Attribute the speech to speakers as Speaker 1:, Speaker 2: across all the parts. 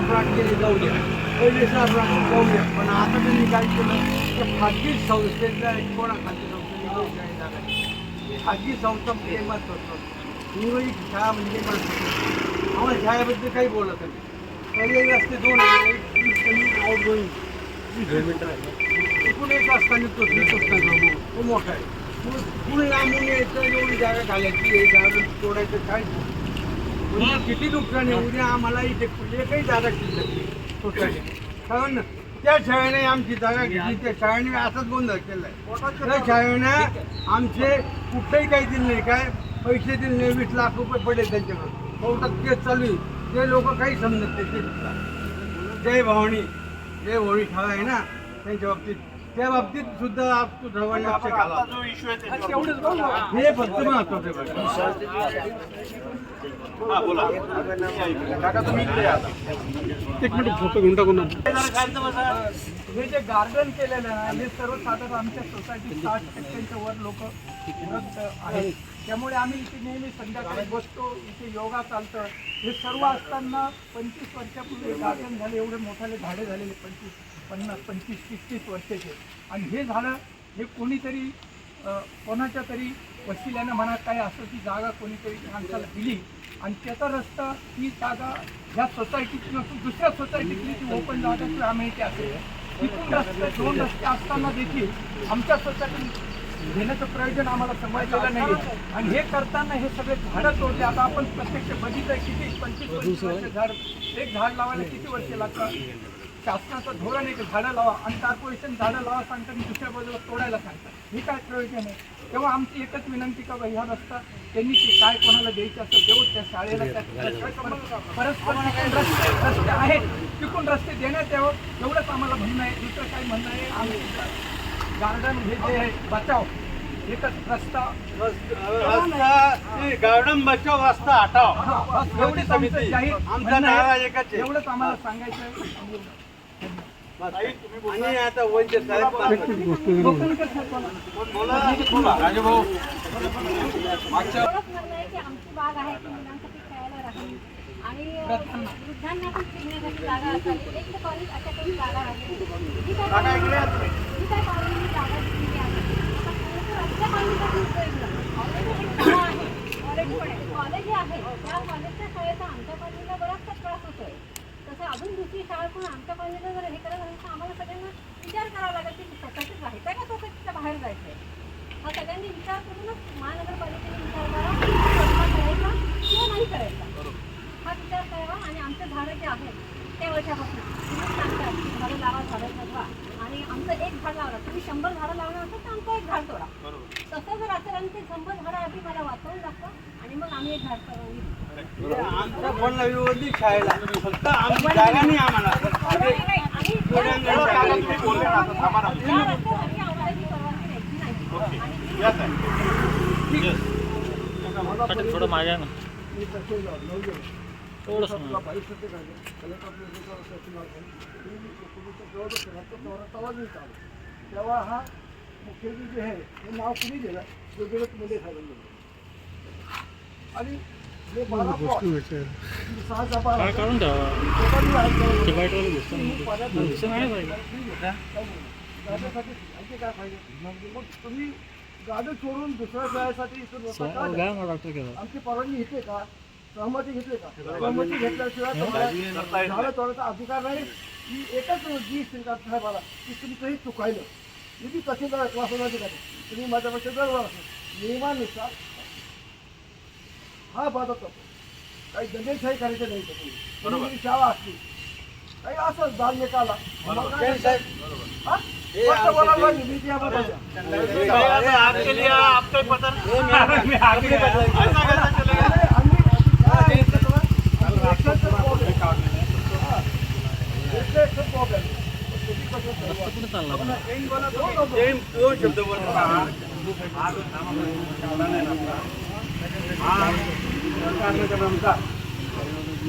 Speaker 1: शास्त्रात केली जाऊ द्या पहिले शास्त्रात जाऊ द्या पण आता त्यांनी काय केलं तर खाजगी संस्थेतल्या एक कोणा खाजगी संस्थेने योजना जागा खाजगी संस्था प्रेमात करतो इंग्रजी शाळा म्हणजे माणसं आम्हाला शाळेबद्दल काही बोलत नाही. पहिले असते दोन आउट गोईंग एकूण एक रस्ता निघतो वीस रस्ता तो मोठा आहे. पुढे लांबून यायचं एवढी जागा घालायची हे जागा तोडायचं काय? उद्या किती नुकसान आहे? उद्या आम्हाला इथे एकही जागा शिल्लक नाही. कारण ना, त्या शाळेने आमची जागा घेतली. त्या शाळेने असाच गोंधळ केलाय त्या शाळेने आमचे कुठलंही काही दिले नाही. काय? पैसे दिले नाही. वीस लाख रुपये पडले त्यांच्याकडे कोर्टात केस चालू आहे. ते लोक काही समजत नाही. ते जय भवानी. जय भवानी शाळा आहे ना? त्यांच्या बाबतीत त्या बाबतीत सुद्धा सर्वांनी लक्ष घाला हे फक्त महत्वाचं.
Speaker 2: एक मिनिट फोटो घेऊन टाकू ना
Speaker 3: हे जे गार्डन केलेलं आहे हे सर्वसाधारण आमच्या सोसायटीत साठ टक्क्यांच्या वर लोक आहेत. त्यामुळे आम्ही इथे नेहमी संध्याकाळी बसतो इथे योगा चालतं. हे सर्व असताना पंचवीस वर्षापूर्वी गार्डन झाले एवढे मोठाले झाडे झालेले पंचवीस. पन्नास पंचवीस तीस तीस वर्षाचे. आणि हे झाडं हे कोणीतरी कोणाच्या तरी वशिल्यानं म्हणा काय असं ती जागा कोणीतरी माणसाला दिली आणि त्याचा रस्ता ही जागा ह्या सोसायटीची नसून दुसऱ्या सोसायटीतली ती ओपन जागा किंवा आम्ही इथे असेल तिथून रस्ते दोन रस्ते असताना देखील आमच्या सोसायटीत घेण्याचं प्रयोजन आम्हाला समजलेलं नाही आणि हे करताना हे सगळे झाडं तोडले. आता आपण प्रत्यक्ष बघितलं किती पंचवीस पंचवीस वर्ष झाड एक झाड लावायला किती वर्ष लागतात? शासनाचं धोरण आहे की झाडं लावा आणि कॉर्पोरेशन झाडं लावा सांगतात आणि दुसऱ्या बाजूला तोडायला सांगतात. हे काय प्रयोजन आहे? तेव्हा आमची एकच विनंती का ह्या रस्ता त्यांनी ते काय कोणाला द्यायचं असेल देऊ त्या शाळेला परस्पर रस्ते रस्ते आहेत. तिकडून रस्ते देण्यात यावं. एवढंच आम्हाला म्हणणं आहे. दुसरं काय म्हणणं आहे? आम्ही गार्डन हे जे आहे बचाव. एकच रस्ता.
Speaker 1: गार्डन बचाव रस्ता हटाव.
Speaker 3: एवढीच आमचं जाहीर एवढंच आम्हाला सांगायचं आहे.
Speaker 1: आणि आता राजभाऊ
Speaker 4: आमची बाग आहे ती मुलांसाठी खेळायला राहील आणि अ, वृद्धांना पण फिरण्यासाठी जागा असावी एक तर कॉलेज अशा काही जागा आहे जी काय कॉलेजने- जी काय कॉलेजने जागा दिलेली आहे आता खरं तर आमच्या कॉलेजसाठी उपयोग ऑलरेडी एक शाळा आहे ऑलरेडी पण आहे कॉलेज जे आहे त्या कॉलेजच्या शाळेचा आमच्या कॉलेजला बराचसा त्रास होतोय. शाळा पण आमच्या कॉलेजला जर हे करत असेल तर आम्हाला सगळ्यांना विचार करावा लागेल की स्वतःचीच राहायचं का सोसायटीच्या बाहेर जायचं आहे हा सगळ्यांनी विचार करूनच महानगरपालिकेने विचार करा करायचा किंवा नाही करायचा. हा विचार करावा आणि आमचे झाडं जे आहेत त्या वर्षापासून तुम्ही सांगतात झाडं लावा झाडं जगवा आमचं एक झाड लावलं. तुम्ही शंभर झाडं लावणार असेल तर आमचं एक झाड तोडा. तसं जर असेल आणि ते शंभर झाडं आधी मला वाचवून दाखवा आणि मग आम्ही एक झाड करू
Speaker 1: आमचा बोलणं विरोधी शाळेला. फक्त आमची जागा नाही आम्हाला.
Speaker 2: थोडं मागे ना.
Speaker 1: तेव्हा हा मुख्यमंत्री जे आहे हे नाव कुणी दिलं योगेश मुले साहेबांनी दिलं. आणि हे बारा जबा
Speaker 2: काय काढून?
Speaker 1: गाड्यासाठी आणखी पाहिजे मग तुम्ही गाडी सोडून दुसऱ्या इथून
Speaker 2: केला.
Speaker 1: आमची परवानगी घेतली का? सहमती घेतली का? सहमती घेतल्याशिवाय तुम्हाला झाडं तोडायचा अधिकार नाही. ही एकच जी श्रीकांत साहेबाला की तुमचंही चुकायलं मी बी तहसीलदार वासनाधिकारी तुम्ही माझ्यापेक्षा जवळ असेल नियमानुसार हा बाधा करतो काही दंडेशाही करायचं नाही का तुम्ही? शाळा असली काही असं जाल निकाला. हा?
Speaker 5: आपके लिए आपका पता
Speaker 1: अरे, आम्ही काय आहे ते तुम्हाला? इलेक्शनचं problem. हा. इलेक्शनचं problem. तुम्ही कसं ठरवा?
Speaker 2: कुठे चालला
Speaker 1: दोन दोन शब्द बोलतो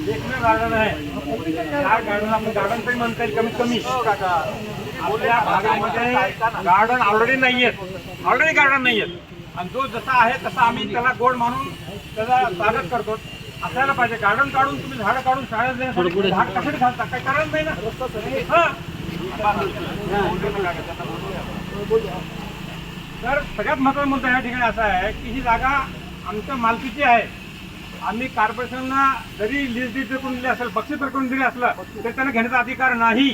Speaker 5: देखणं गार्डन आहे या गार्डन आपण गार्डन तरी म्हणता येईल कमीत कमी आपल्या भागामध्ये गार्डन ऑलरेडी नाही आहेत ऑलरेडी गार्डन नाही आहेत आणि जो जसा आहे तसा आम्ही त्याला गोड मानून त्याला स्वागत करतो असायला पाहिजे. गार्डन काढून तुम्ही झाडं काढून शाळेत देण्यासाठी झाड कशासाठी घालता? काही कारण नाही ना? हा. तर सगळ्यात महत्त्वाचा मुद्दा या ठिकाणी असा आहे की ही जागा आमच्या मालकीची आहे. आम्ही कॉर्पोरेशनला जरी लिस्ट डिट करून दिली असेल बक्षीस करून दिली असलं तरी त्यांना घेण्याचा अधिकार नाही.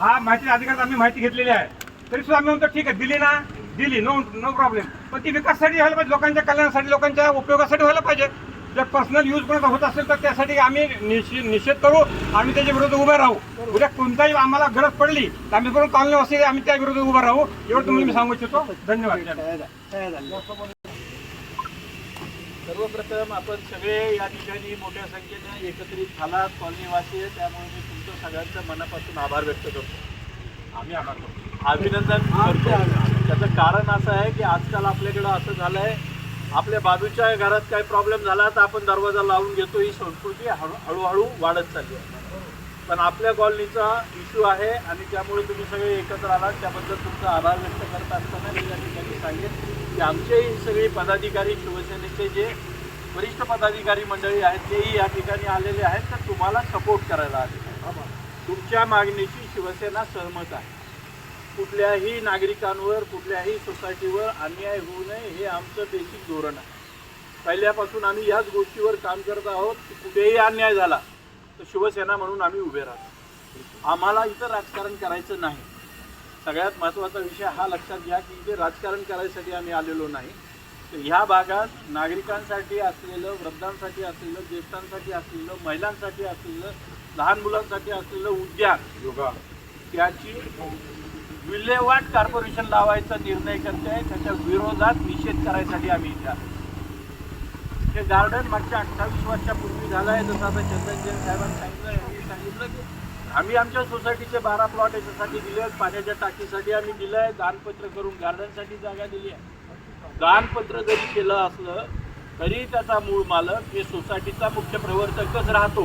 Speaker 5: हा माहिती अधिकारात आम्ही माहिती घेतलेली आहे. तरी सुद्धा आम्ही म्हणतो ठीक आहे दिली ना दिली नो नो प्रॉब्लेम पण ती विकासासाठी व्हायला पाहिजे लोकांच्या कल्याणासाठी लोकांच्या उपयोगासाठी व्हायला पाहिजे. जर पर्सनल यूज कोणाचा होत असेल तर त्यासाठी आम्ही निषेध करू. आम्ही त्याच्या विरोधात उभे राहू. उद्या कोणताही आम्हाला गरज पडली तर आम्ही करून कॉलनीवासी आम्ही त्या विरोधात उभं राहू. एवढं तुम्हाला मी सांगू इच्छितो. धन्यवाद.
Speaker 6: सर्वप्रथम आपण सगळे या ठिकाणी मोठ्या संख्येने एकत्रित झालात कॉलनीवासी आहे त्यामुळे मी तुमचं सगळ्यांचं मनापासून आभार व्यक्त करतो.
Speaker 5: आम्ही आभार करतो.
Speaker 6: अभिनंदन करतो. त्याचं कारण असं आहे की आजकाल आपल्याकडं असं झालं आहे आपल्या बाजूच्या घरात काही प्रॉब्लेम झाला तर आपण दरवाजा लावून घेतो ही संस्कृती हळू हळूहळू वाढत चालली आहे. पण आपल्या कॉलनीचा इश्यू आहे आणि त्यामुळे तुम्ही सगळे एकत्र आलात. त्याबद्दल तुमचा आभार व्यक्त करत असताना मी या ठिकाणी सांगेन की आमचे सगळे पदाधिकारी शिवसेनेचे जे वरिष्ठ पदाधिकारी मंडळी आहेत तेही या ठिकाणी आलेले आहेत. तर तुम्हाला सपोर्ट करायला आले तुमच्या मागणीशी शिवसेना सहमत आहे. कुठल्याही नागरिकांवर कुठल्याही सोसायटीवर अन्याय होऊ नये हे आमचं बेसिक धोरण आहे. पहिल्यापासून आम्ही याच गोष्टीवर काम करत आहोत की कुठेही अन्याय झाला तर शिवसेना म्हणून आम्ही उभे राहतो. आम्हाला इथं राजकारण करायचं नाही. सगळ्यात महत्त्वाचा विषय हा लक्षात घ्या की इथे राजकारण करायसाठी आम्ही आलेलो नाही. तर ह्या भागात नागरिकांसाठी असलेलं वृद्धांसाठी असलेलं ज्येष्ठांसाठी असलेलं महिलांसाठी असलेलं लहान मुलांसाठी असलेलं उद्यान
Speaker 5: योगा.
Speaker 6: त्याची विल्हेवाट कॉर्पोरेशन लावायचा निर्णय करते आहे. त्याच्या विरोधात निषेध करायसाठी आम्ही इथे आलो. हे गार्डन मागच्या अठ्ठावीस वर्षापूर्वी झालं आहे. जसं आता चंदन जैन साहेबांनी सांगितलं यांनी सांगितलं की आम्ही आमच्या सोसायटीचे बारा प्लॉट याच्यासाठी दिले आहेत. पाण्याच्या टाकीसाठी आम्ही दिलं आहे. दानपत्र करून गार्डनसाठी जागा दिली आहे. दानपत्र जरी केलं असलं तरी त्याचा मूळ मालक हे सोसायटीचा मुख्य प्रवर्तकच राहतो.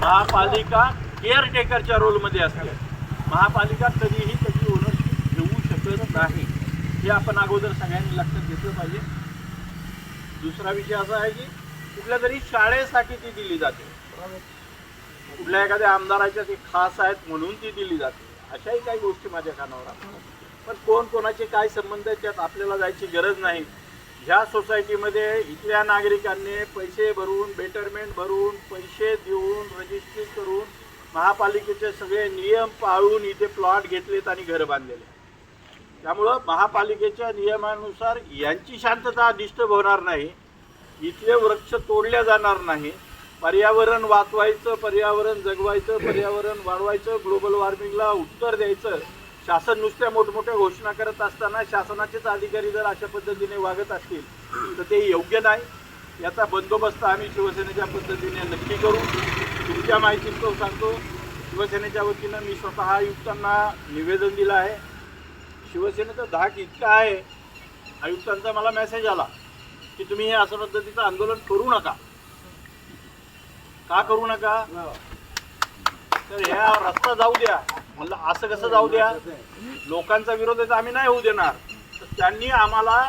Speaker 6: महापालिका केअरटेकरच्या रोलमध्ये असते. महापालिका कधीही त्याची ओनरशिप घेऊ शकत नाही. हे आपण अगोदर सगळ्यांनी लक्षात घेतलं पाहिजे. दुसरा विषय असा आहे की कुठल्या तरी शाळेसाठी ती दिली जाते. कुठल्या एखाद्या आमदाराच्या ते खास आहेत म्हणून ती दिली जाते. अशाही काही गोष्टी माझ्या कानावर पण कोण कोणाचे काय संबंध आहेत त्यात आपल्याला जायची गरज नाही. ह्या सोसायटीमध्ये इथल्या नागरिकांनी पैसे भरून बेटरमेंट भरून पैसे देऊन रजिस्ट्री करून महापालिकेचे सगळे नियम पाळून इथे प्लॉट घेतलेत आणि घरं बांधलेले त्यामुळं महापालिकेच्या नियमानुसार यांची शांतता डिस्टर्ब होणार नाही इथले वृक्ष तोडल्या जाणार नाही पर्यावरण वाचवायचं पर्यावरण जगवायचं पर्यावरण वाढवायचं ग्लोबल वॉर्मिंगला उत्तर द्यायचं शासन नुसत्या मोठमोठ्या घोषणा करत असताना शासनाचेच अधिकारी जर अशा पद्धतीने वागत असतील तर ते योग्य नाही. याचा बंदोबस्त आम्ही शिवसेनेच्या पद्धतीने नक्की करू. तुमच्या माहितीचं सांगतो. शिवसेनेच्या वतीनं मी स्वतः आयुक्तांना निवेदन दिलं आहे. शिवसेनेचा धाक इतका आहे आयुक्तांचा मला मेसेज आला की तुम्ही हे असं पद्धतीचं आंदोलन करू नका. का करू नका? तर ह्या रस्ता जाऊ द्या. म्हणलं असं कसं जाऊ द्या? लोकांचा विरोध आहे तर आम्ही नाही होऊ देणार. तर त्यांनी आम्हाला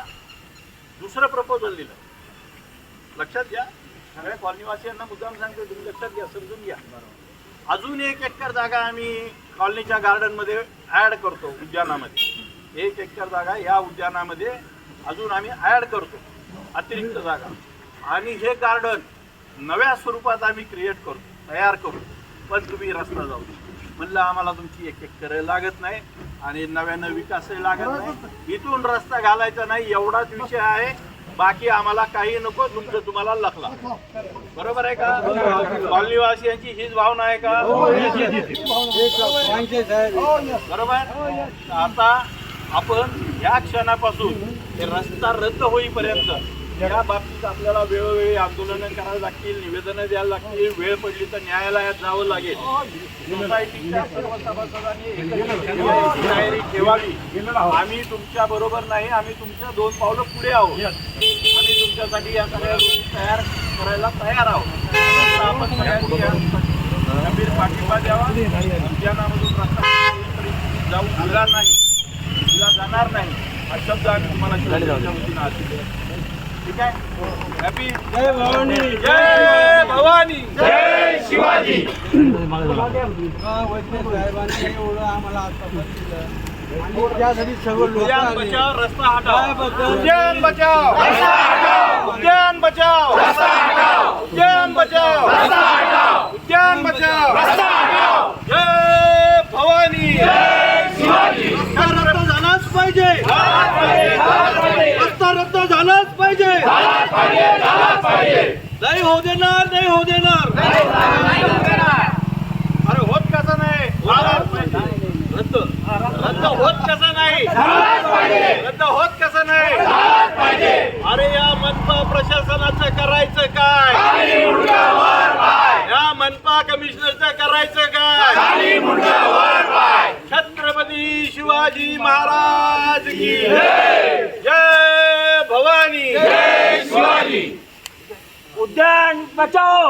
Speaker 6: दुसरं प्रपोजल दिलं. लक्षात घ्या. सगळ्या कॉलनीवासियांना मुद्दाम सांगतो तुम्ही लक्षात घ्या समजून घ्या. अजून एक एकर जागा आम्ही कॉलनीच्या गार्डनमध्ये ॲड करतो उद्यानामध्ये. एक एकर जागा या उद्यानामध्ये अजून आम्ही ॲड करतो अतिरिक्त जागा. आणि हे गार्डन नव्या स्वरूपात आम्ही क्रिएट करतो तयार करू पण तुम्ही रस्ता जाऊ म्हणलं आम्हाला तुमची एक एकर लागत नाही आणि नव्यानं विकासही लागत नाही. इथून रस्ता घालायचा नाही एवढाच विषय आहे. बाकी आम्हाला काही नको तुमचं तुम्हाला लखला. बरोबर आहे का? कॉलनीवासियांची हीच भावना आहे का? बरोबर? आता आपण ह्या क्षणापासून रस्ता रद्द होईपर्यंत या बाबतीत आपल्याला वेळोवेळी आंदोलनं करावी लागतील निवेदनं द्यायला लागतील वेळ पडली तर न्यायालयात जावं लागेल. सोसायटीच्या सर्व सभासदांनी तयारी ठेवावी. आम्ही तुमच्या बरोबर नाही आम्ही तुमच्या दोन पावलं पुढे आहोत. आम्ही तुमच्यासाठी या सगळ्या गोष्टी तयार करायला तयार आहोत. आपण सगळ्यांनी गंभीर पाठिंबा द्यावा. उद्यानामधून रस्ता परिस्थिती जाऊ दिला नाही. दिला जाणार नाही. हा शब्द आम्ही तुम्हाला ठीक आहे? हॅपी
Speaker 1: जय भवानी
Speaker 6: जय भवानी. जय शिवाजी.
Speaker 1: वैष्णव साहेबांनी एवढं आम्हाला आतापर्यंत दिलं. आणि त्यासाठी सगळं लोक
Speaker 6: उद्यान
Speaker 1: आले.
Speaker 6: बचाव रस्ता
Speaker 1: बचाव?
Speaker 6: उद्यान बचाव. उद्यान बचाव. उद्यान बचाव. उद्यान बचाव. जय भवानी.
Speaker 1: रस्ता रद्द झालाच पाहिजे. रस्ता रद्द झालाच पाहिजे. नाही हो देणार नाही हो देणार.
Speaker 6: अरे होत कसं नाही? रद्द. रद्द होत कसं नाही? रद्द होत कसं नाही? अरे या मनपा प्रशासनाचं करायचं काय? या मनपा कमिशनरचं करायचं काय? छत्रपती शिवाजी महाराज की जय भवानी जय शिवाजी उद्यान बचाओ.